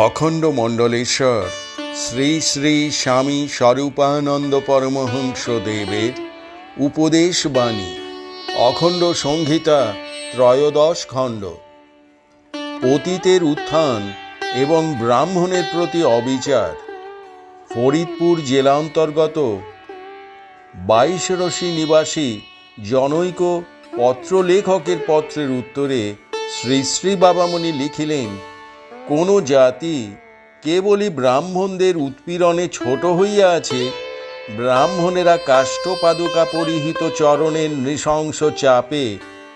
অখণ্ড মণ্ডলেশ্বর, শ্রী শ্রী স্বামী স্বরূপানন্দ পরমহংস দেবের উপদেশ বাণী, অখণ্ড সংহিতা ত্রয়োদশ খণ্ড। পতিতের উত্থান এবং ব্রাহ্মণের প্রতি অবিচার, ফরিদপুর জেলা অন্তর্গত বাইশরশি নিবাসী জনৈক পত্রলেখকের পত্রের উত্তরে শ্রী শ্রী বাবামণি লিখিলেন কোন জাতি কেবলই ব্রাহ্মণদের উৎপীড়নে ছোট হইয়া আছে, ব্রাহ্মণেরা কাষ্ঠপাদুকা পরিহিত চরণের নৃশংস চাপে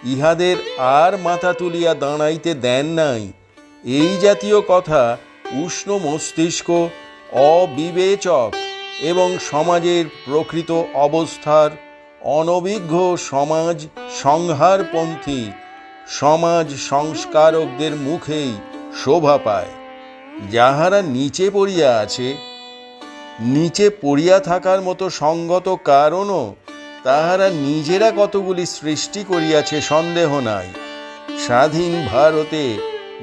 ইহাদের আর মাথা তুলিয়া দাঁড়াইতে দেন নাই। এই জাতীয় কথা উষ্ণ মস্তিষ্ক, অবিবেচক এবং সমাজের প্রকৃত অবস্থার অনভিজ্ঞ সমাজ সংহারপন্থী, সমাজ সংস্কারকদের মুখেই শোভা পায়। যাহারা নিচে পড়িয়া আছে, নিচে পড়িয়া থাকার মতো সঙ্গত কারণও তাহারা নিজেরা কতগুলি সৃষ্টি করিয়াছে সন্দেহ নাই। স্বাধীন ভারতে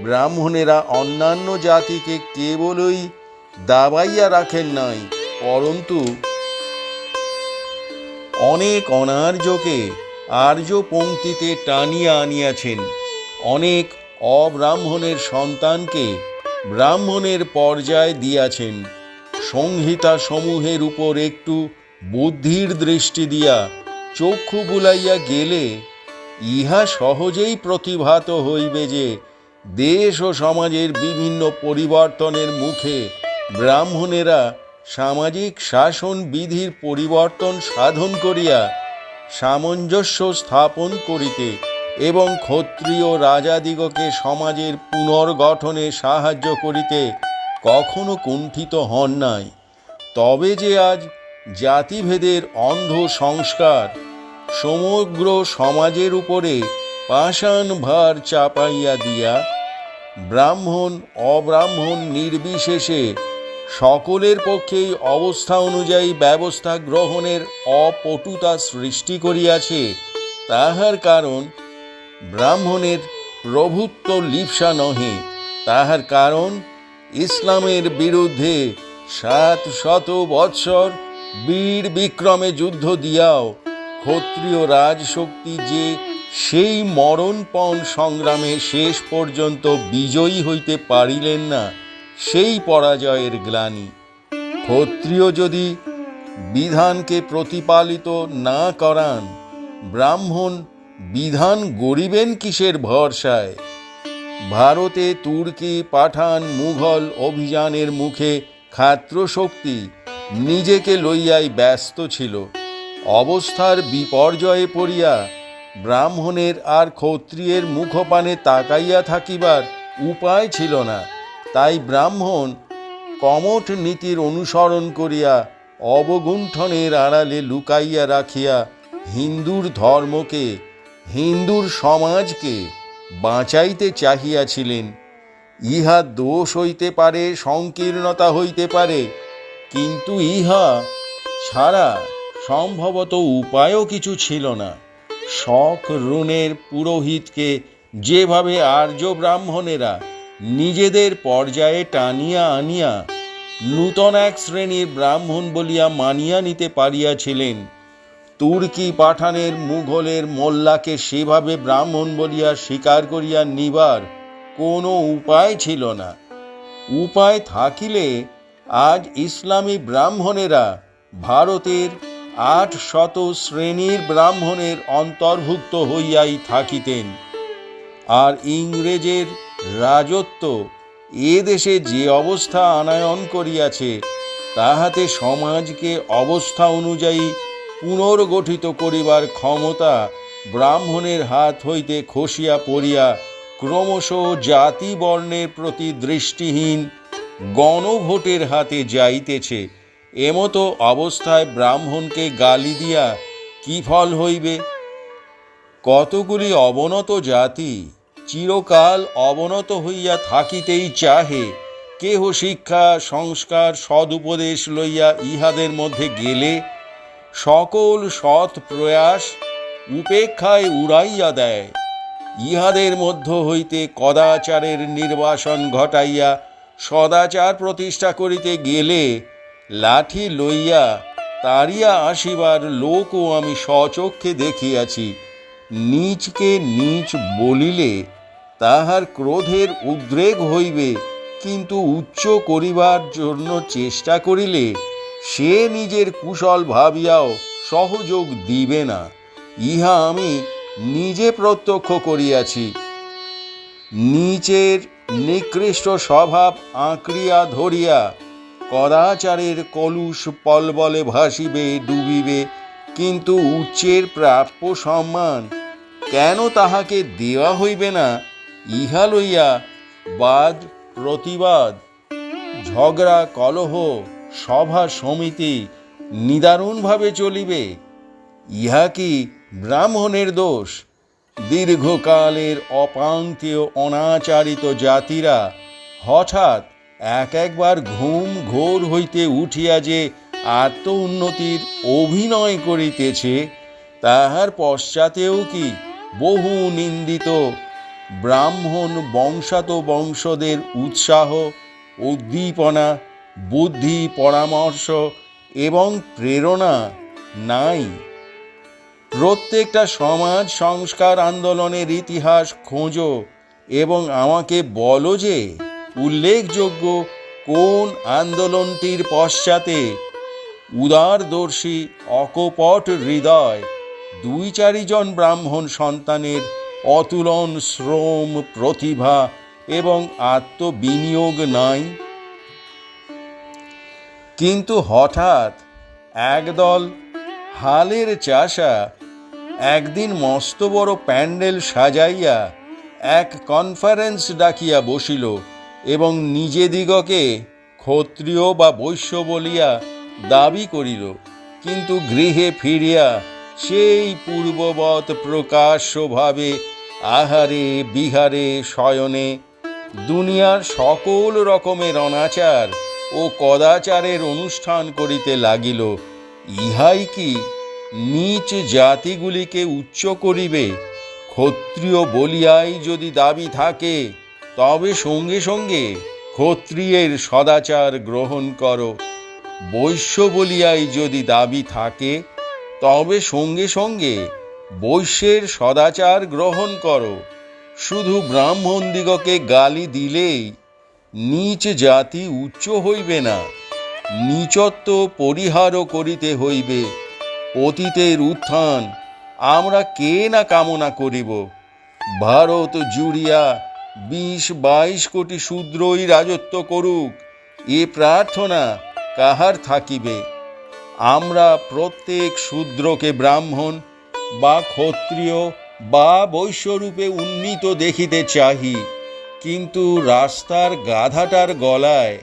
ব্রাহ্মণেরা অন্যান্য জাতিকে কেবলই দাবাইয়া রাখেন নাই, পরন্তু অনেক অনার্যকে আর্য পঙ্ক্তিতে টানিয়া আনিয়াছেন, অনেক অব্রাহ্মণের সন্তানকে ব্রাহ্মণের পর্যায় দিয়াছেন। সংহিতা সমূহের উপর একটু বুদ্ধির দৃষ্টি দিয়া চক্ষু বুলাইয়া গেলে ইহা সহজেই প্রতিভাত হইবে যে দেশ ও সমাজের বিভিন্ন পরিবর্তনের মুখে ব্রাহ্মণেরা সামাজিক শাসন বিধির পরিবর্তন সাধন করিয়া সামঞ্জস্য স্থাপন করিতে এবং ক্ষত্রিয় রাজাদিগকে সমাজের পুনর্গঠনে সাহায্য করিতে কখনো কুণ্ঠিত হন নাই। তবে যে আজ জাতিভেদের অন্ধ সংস্কার সমগ্র সমাজের উপরে পাষাণ ভার চাপাইয়া দিয়া ব্রাহ্মণ, অব্রাহ্মণ নির্বিশেষে সকলের পক্ষেই অবস্থা অনুযায়ী ব্যবস্থা গ্রহণের অপটুতা সৃষ্টি করিয়াছে, তাহার কারণ ব্রাহ্মণের প্রভুত্ব লিপসা নহে, তাহার কারণ ইসলামের বিরুদ্ধে সাত শত বৎসর বীর বিক্রমে যুদ্ধ দিয়াও ক্ষত্রিয় রাজশক্তি যে সেই মরণপণ সংগ্রামে শেষ পর্যন্ত বিজয়ী হইতে পারিলেন না, সেই পরাজয়ের গ্লানি। ক্ষত্রিয় যদি বিধানকে প্রতিপালিত না করান, ব্রাহ্মণ বিধান গরিবেন কিসের ভরসায়? ভারতে তুর্কি, পাঠান, মুঘল অভিযানের মুখে ক্ষাত্রশক্তি নিজেকে লইয়াই ব্যস্ত ছিল। অবস্থার বিপর্যয়ে পড়িয়া ব্রাহ্মণের আর ক্ষত্রিয়ের মুখপানে তাকাইয়া থাকিবার উপায় ছিল না। তাই ব্রাহ্মণ কমঠ নীতির অনুসরণ করিয়া অবগুণ্ঠনের আড়ালে লুকাইয়া রাখিয়া হিন্দুর ধর্মকে হিন্দুর সমাজকে বাঁচাইতে চাহিয়াছিলেন। ইহা দোষ হইতে পারে, সংকীর্ণতা হইতে পারে, কিন্তু ইহা ছাড়া সম্ভবত উপায়ও কিছু ছিল না। শখ রুণের পুরোহিতকে যেভাবে আর্য ব্রাহ্মণেরা নিজেদের পর্যায়ে টানিয়া আনিয়া নূতন এক শ্রেণির ব্রাহ্মণ বলিয়া মানিয়া নিতে পারিয়াছিলেন তুর্কি পাঠানের মুঘলের মোল্লাকে সেভাবে ব্রাহ্মণ বলিয়া স্বীকার করিয়া নিবার কোনো উপায় ছিল না। উপায় থাকিলে আজ ইসলামী ব্রাহ্মণেরা ভারতের আট শত শ্রেণির ব্রাহ্মণের অন্তর্ভুক্ত হইয়াই থাকিতেন। আর ইংরেজের রাজত্ব এ দেশে যে অবস্থা আনায়ন করিয়াছে, তাহাতে সমাজকে অবস্থা অনুযায়ী পুনর্গঠিত করিবার ক্ষমতা ব্রাহ্মণের হাত হইতে খসিয়া পড়িয়া ক্রমশ জাতি বর্ণের প্রতি দৃষ্টিহীন গণভোটের হাতে যাইতেছে, এমতো অবস্থায় ব্রাহ্মণকে গালি দিয়া কি ফল হইবে? কতগুলি অবনত জাতি চিরকাল অবনত হইয়া থাকিতেই চাহে, কেহ শিক্ষা, সংস্কার, সদুপদেশ লইয়া ইহাদের মধ্যে গেলে সকল সৎ প্রয়াস উপেক্ষায় উড়াইয়া দেয়। ইহাদের মধ্য হইতে কদাচারের নির্বাসন ঘটাইয়া সদাচার প্রতিষ্ঠা করিতে গেলে লাঠি লইয়া তাড়িয়া আসিবার লোকও আমি স্বচক্ষে দেখিয়াছি। নীচকে নীচ বলিলে তাহার ক্রোধের উদ্রেক হইবে, কিন্তু উচ্চ করিবার জন্য চেষ্টা করিলে সে নিজের কুশল ভাবিয়াও সহযোগ দিবে না। ইহা আমি নিজে প্রত্যক্ষ করিয়াছি। নিচের নিকৃষ্ট স্বভাব আঁকড়িয়া ধরিয়া কদাচারের কলুষ পলবলে ভাসিবে, ডুবিবে, কিন্তু উচ্চের প্রাপ্য সম্মান কেন তাহাকে দেওয়া হইবে না, ইহা লইয়া বাদ, প্রতিবাদ, ঝগড়া, কলহ সভা সমিতি নিদারুণভাবে চলিবে, ইহা কি ব্রাহ্মণের দোষ? দীর্ঘকালের অপাঙ্ক্তীয় অনাচারিত জাতিরা হঠাৎ এক একবার ঘুম ঘোর হইতে উঠিয়া যে আত্ম উন্নতির অভিনয় করিতেছে, তাহার পশ্চাতেও কি বহু নিন্দিত ব্রাহ্মণ বংশাত বংশদের উৎসাহ, উদ্দীপনা বুদ্ধি, পরামর্শ এবং প্রেরণা নাই। প্রত্যেকটা সমাজ সংস্কার আন্দোলনের ইতিহাস খোঁজো এবং আমাকে বলো যে, উল্লেখযোগ্য কোন আন্দোলনটির পশ্চাতে উদারদর্শী অকপট হৃদয় দুই চারিজন ব্রাহ্মণ সন্তানের অতুলন শ্রম, প্রতিভা এবং আত্মবিনিয়োগ নাই? কিন্তু হঠাৎ একদল হালের চাষা একদিন মস্ত বড় প্যান্ডেল সাজাইয়া এক কনফারেন্স ডাকিয়া বসিল এবং নিজেদিগকে ক্ষত্রিয় বা বৈশ্য বলিয়া দাবি করিল। কিন্তু গৃহে ফিরিয়া সেই পূর্ববৎ প্রকাশ্যভাবে আহারে, বিহারে, শয়নে দুনিয়ার সকল রকমের অনাচার ও কদাচারের অনুষ্ঠান করিতে লাগিল, ইহাই কি নিচ জাতিগুলিকে উচ্চ করিবে? ক্ষত্রিয় বলিয়াই যদি দাবি থাকে, তবে সঙ্গে সঙ্গে ক্ষত্রিয়ের সদাচার গ্রহণ করো। বৈশ্য বলিয়াই যদি দাবি থাকে, তবে সঙ্গে সঙ্গে বৈশ্যের সদাচার গ্রহণ করো। শুধু ব্রাহ্মণ দিগকে গালি দিলেই নিচ জাতি উচ্চ হইবে না। নিচত্ব পরিহারও করিতে হইবে। অতীতের উত্থান আমরা কে না কামনা করিব? ভারত জুড়িয়া বিশ বাইশ কোটি শূদ্রই রাজত্ব করুক, এ প্রার্থনা কাহার থাকিবে? আমরা প্রত্যেক শূদ্রকে ব্রাহ্মণ বা ক্ষত্রিয় বা বৈশ্যরূপে উন্নীত দেখিতে চাহি। কিন্তু রাস্তার গাধাটার গলায়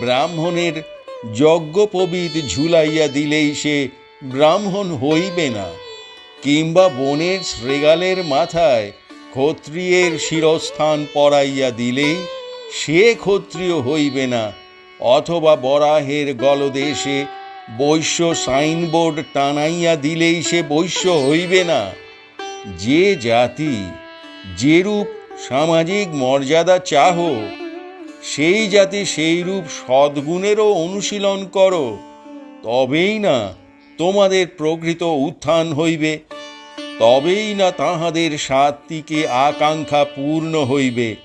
ব্রাহ্মণের যজ্ঞপবিত ঝুলাইয়া দিলেই সে ব্রাহ্মণ হইবে না, কিংবা বনের শ্রেগালের মাথায় ক্ষত্রিয়ের শিরস্থান পরাইয়া দিলেই সে ক্ষত্রিয় হইবে না, অথবা বরাহের গলদেশে বৈশ্য সাইনবোর্ড টানাইয়া দিলেই সে বৈশ্য হইবে না। যে জাতি যেরূপ সামাজিক মর্যাদা চাহ। সেই জাতি সেইরূপ সদ্গুণেরও অনুশীলন করো। তবেই না তোমাদের প্রকৃত উত্থান হইবে। তবেই না তাহাদের সাত্বিকে আকাঙ্ক্ষা পূর্ণ হইবে।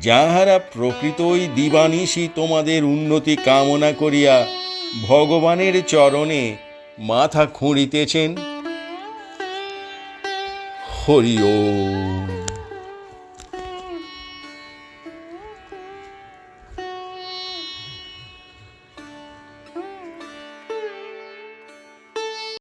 যাহারা প্রকৃতই দিবানিশি তোমাদের উন্নতি কামনা করিয়া ভগবানের চরণে মাথা খুঁড়িতেছেন। হরি ওম।